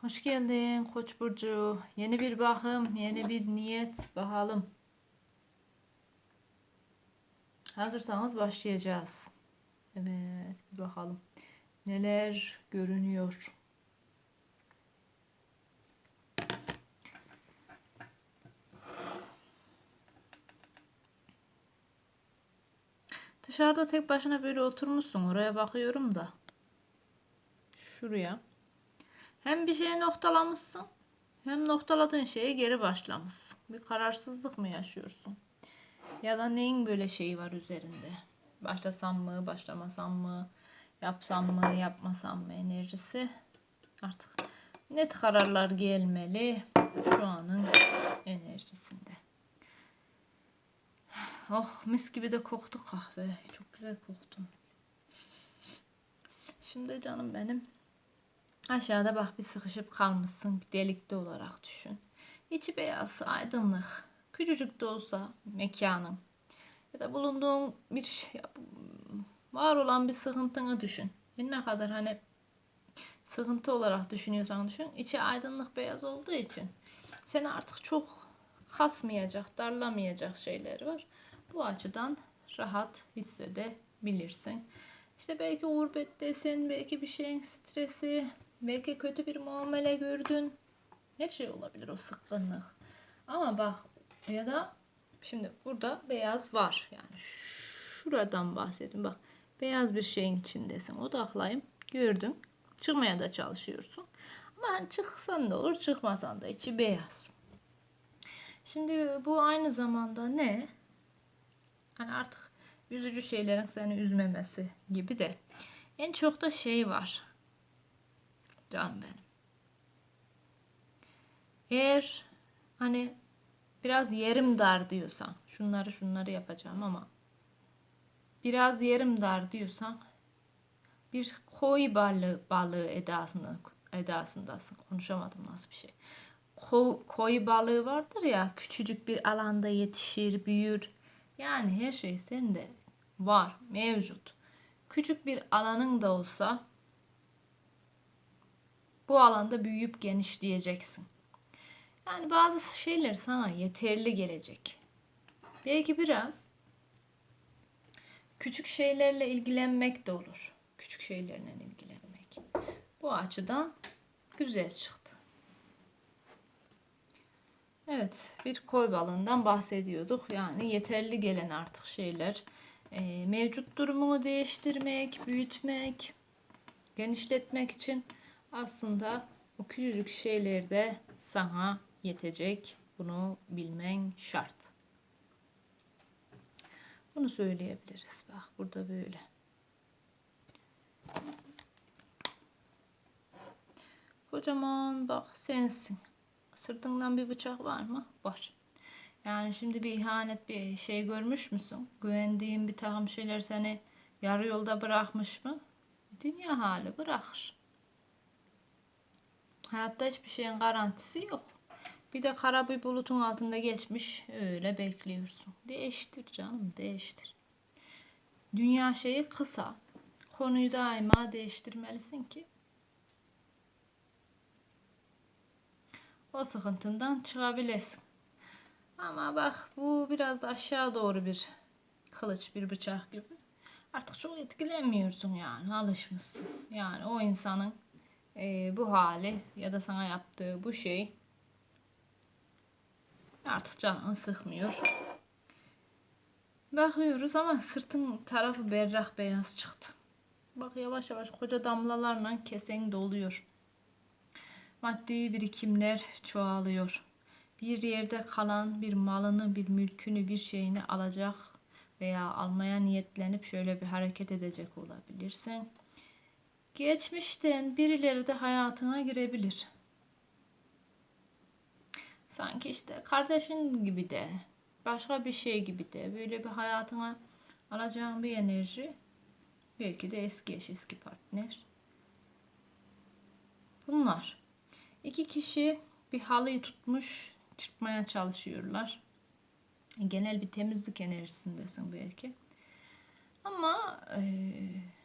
Hoş geldin Koç burcu. Yeni bir bakım, yeni bir niyet. Bakalım. Hazırsanız başlayacağız. Evet, bir bakalım. Neler görünüyor? Dışarıda tek başına böyle oturmuşsun. Oraya bakıyorum da. Şuraya. Hem bir şeye noktalamışsın hem noktaladığın şeye geri başlamışsın. Bir kararsızlık mı yaşıyorsun? Ya da neyin böyle şeyi var üzerinde? Başlasam mı, başlamasam mı, yapsam mı, yapmasam mı enerjisi artık net kararlar gelmeli şu anın enerjisinde. Oh mis gibi de koktu kahve. Çok güzel koktu. Şimdi canım benim Aşağıda bak bir sıkışıp kalmışsın bir delikte olarak düşün. İçi beyaz, aydınlık, küçücük de olsa mekanın ya da bulunduğun bir şey, var olan bir sıkıntını düşün. Ne kadar hani sıkıntı olarak düşünüyorsan düşün. İçi aydınlık beyaz olduğu için seni artık çok kasmayacak, darlamayacak şeyler var. Bu açıdan rahat hissedebilirsin. İşte belki gurbettesin, belki bir şeyin stresi, Belki kötü bir muamele gördün. Her şey olabilir o sıkkınlık. Ama bak ya da şimdi burada beyaz var. Yani şuradan bahsedin. Bak beyaz bir şeyin içindesin. Odaklayayım. Gördün. Çıkmaya da çalışıyorsun. Ama hani çıksan da olur çıkmasan da içi beyaz. Şimdi bu aynı zamanda ne? Hani artık üzücü şeylerin seni üzmemesi gibi de. En çok da şey var. Canım benim. Eğer hani biraz yerim dar diyorsan, şunları şunları yapacağım ama biraz yerim dar diyorsan bir koy balığı, balığı edasında, edasındasın. Konuşamadım nasıl bir şey. Ko, koy balığı vardır ya küçücük bir alanda yetişir, büyür. Yani her şey sende var, mevcut. Küçük bir alanın da olsa bu alanda büyüyüp genişleyeceksin. Yani bazı şeyler sana yeterli gelecek. Belki biraz küçük şeylerle ilgilenmek de olur. Küçük şeylerle ilgilenmek. Bu açıdan güzel çıktı. Evet, bir koy balığından bahsediyorduk. Yani yeterli gelen artık şeyler. E, mevcut durumunu değiştirmek, büyütmek, genişletmek için aslında o küçücük şeyler de sana yetecek. Bunu bilmen şart. Bunu söyleyebiliriz. Bak burada böyle. Kocaman bak sensin. Sırtından bir bıçak var mı? Var. Yani şimdi bir ihanet bir şey görmüş müsün? Güvendiğin bir takım şeyler seni yarı yolda bırakmış mı? Dünya hali bırakır. Hayatta hiçbir şeyin garantisi yok. Bir de kara bir bulutun altında geçmiş öyle bekliyorsun. Değiştir canım değiştir. Dünya şeyi kısa. Konuyu daima değiştirmelisin ki o sıkıntından çıkabilesin. Ama bak bu biraz da aşağı doğru bir kılıç bir bıçak gibi. Artık çok etkilenmiyorsun yani alışmışsın. Yani o insanın e, bu hali ya da sana yaptığı bu şey artık canını sıkmıyor. Bakıyoruz ama sırtın tarafı berrak beyaz çıktı. Bak yavaş yavaş koca damlalarla kesen doluyor. Maddi birikimler çoğalıyor. Bir yerde kalan bir malını, bir mülkünü, bir şeyini alacak veya almaya niyetlenip şöyle bir hareket edecek olabilirsin. Geçmişten birileri de hayatına girebilir. Sanki işte kardeşin gibi de, başka bir şey gibi de böyle bir hayatına alacağın bir enerji belki de eski eş, eski partner. Bunlar. İki kişi bir halıyı tutmuş çıkmaya çalışıyorlar. Genel bir temizlik enerjisindesin belki. Ama eee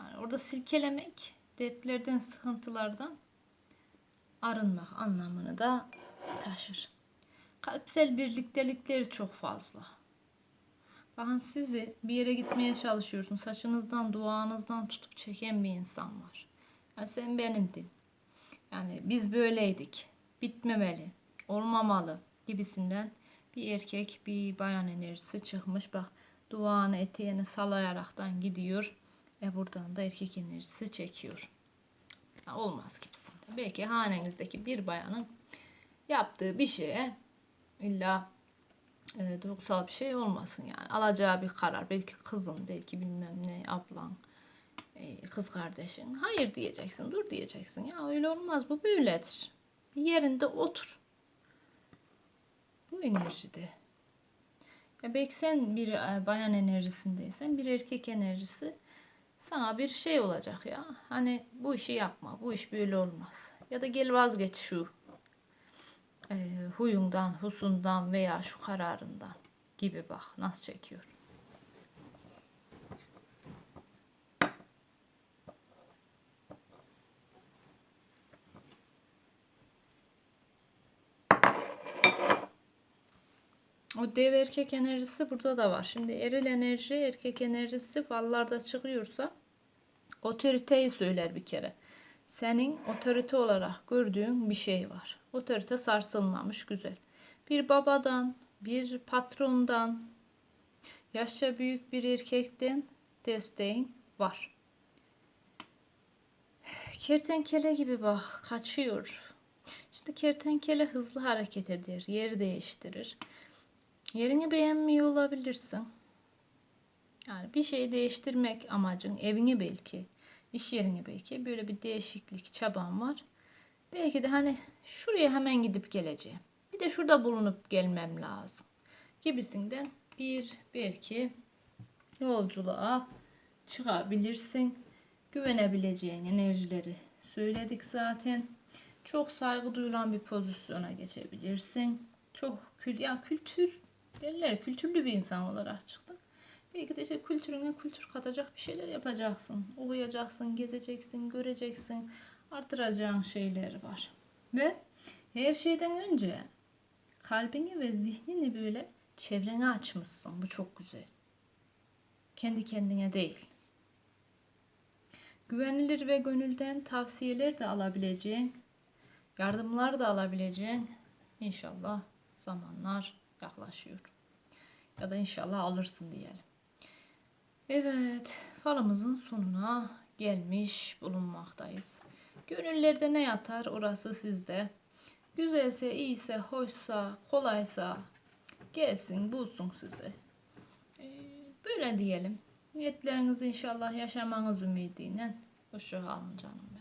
yani orada silkelemek dertlerden, sıkıntılardan arınmak anlamını da taşır. Kalpsel birliktelikleri çok fazla. Bakın sizi bir yere gitmeye çalışıyorsun. Saçınızdan, duanızdan tutup çeken bir insan var. Yani sen benimdin. Yani biz böyleydik. Bitmemeli. Olmamalı gibisinden bir erkek, bir bayan enerjisi çıkmış. Bak duanı eteğini salayaraktan gidiyor. E buradan da erkek enerjisi çekiyor. Ya olmaz gibisinden. Belki hanenizdeki bir bayanın yaptığı bir şeye illa e, duygusal bir şey olmasın yani. Alacağı bir karar. Belki kızın, belki bilmem ne, ablan, e, kız kardeşin. Hayır diyeceksin, dur diyeceksin. Ya öyle olmaz, bu böyledir. Bir yerinde otur. Bu enerjide. Ya belki sen bir e, bayan enerjisindeysen, bir erkek enerjisi sana bir şey olacak ya. Hani bu işi yapma, bu iş böyle olmaz. Ya da gel vazgeç şu e, huyundan, husundan veya şu kararından gibi bak nasıl çekiyor. O dev erkek enerjisi burada da var. Şimdi eril enerji, erkek enerjisi fallarda çıkıyorsa otoriteyi söyler bir kere. Senin otorite olarak gördüğün bir şey var. Otorite sarsılmamış güzel. Bir babadan, bir patrondan, yaşça büyük bir erkekten desteğin var. Kertenkele gibi bak kaçıyor. Şimdi kertenkele hızlı hareket eder, yer değiştirir. Yerini beğenmiyor olabilirsin. Yani bir şey değiştirmek amacın evini belki, iş yerini belki böyle bir değişiklik çaban var. Belki de hani şuraya hemen gidip geleceğim. Bir de şurada bulunup gelmem lazım. Gibisinden bir belki yolculuğa çıkabilirsin. Güvenebileceğin enerjileri söyledik zaten. Çok saygı duyulan bir pozisyona geçebilirsin. Çok kül ya kültür derler kültürlü bir insan olarak çıktın. Belki de işte kültürüne kültür katacak bir şeyler yapacaksın. Okuyacaksın, gezeceksin, göreceksin. Artıracağın şeyler var. Ve her şeyden önce kalbini ve zihnini böyle çevrene açmışsın. Bu çok güzel. Kendi kendine değil. Güvenilir ve gönülden tavsiyeler de alabileceğin, yardımlar da alabileceğin inşallah zamanlar yaklaşıyor. Ya da inşallah alırsın diyelim. Evet, falımızın sonuna gelmiş bulunmaktayız. Gönüllerde ne yatar orası sizde. Güzelse, iyiyse, hoşsa, kolaysa gelsin, bulsun sizi. Ee, böyle diyelim. Niyetlerinizi inşallah yaşamanız ümidiyle. Hoşça kalın canım.